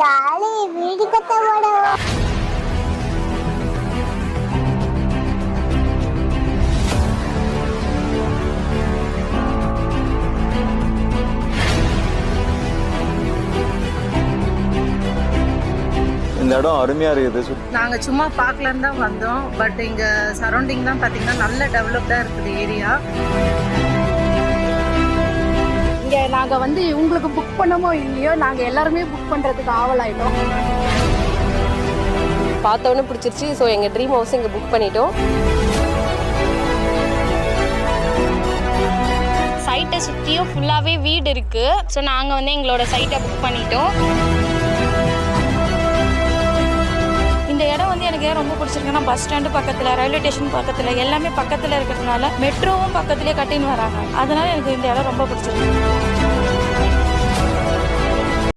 Jolly வீடு கட்ட போறோம். இந்த இடம் அருமையா இருக்குது. நாங்கள் சும்மா பார்க்கலான்னு தான் வந்தோம். பட் இங்கே சரௌண்டிங் தான் பார்த்தீங்கன்னா நல்ல டெவலப்டாக இருக்குது ஏரியா நாங்கள் வந்து உங்களுக்கு புக் பண்ணமோ இல்லையோ நாங்கள் எல்லாருமே புக் பண்ணுறதுக்கு ஆவலாயிட்டோம். பார்த்தோன்னே பிடிச்சிருச்சு. ஸோ எங்கள் ட்ரீம் ஹவுஸ் இங்கே புக் பண்ணிட்டோம். சைட்டை சுற்றியும் ஃபுல்லாகவே வீடு இருக்குது ஸோ நாங்கள் வந்து எங்களோட சைட்டை புக் பண்ணிட்டோம். இந்த இடம் வந்து எனக்கு ஏன் ரொம்ப பிடிச்சிருக்குன்னா பஸ் ஸ்டாண்டு பக்கத்தில் ரயில்வே ஸ்டேஷன் பக்கத்தில் எல்லாமே பக்கத்தில் இருக்கிறதுனால மெட்ரோவும் பக்கத்துலேயே கட்டின்னு வராங்க. அதனால எனக்கு இந்த இடம் ரொம்ப பிடிச்சிருக்கு.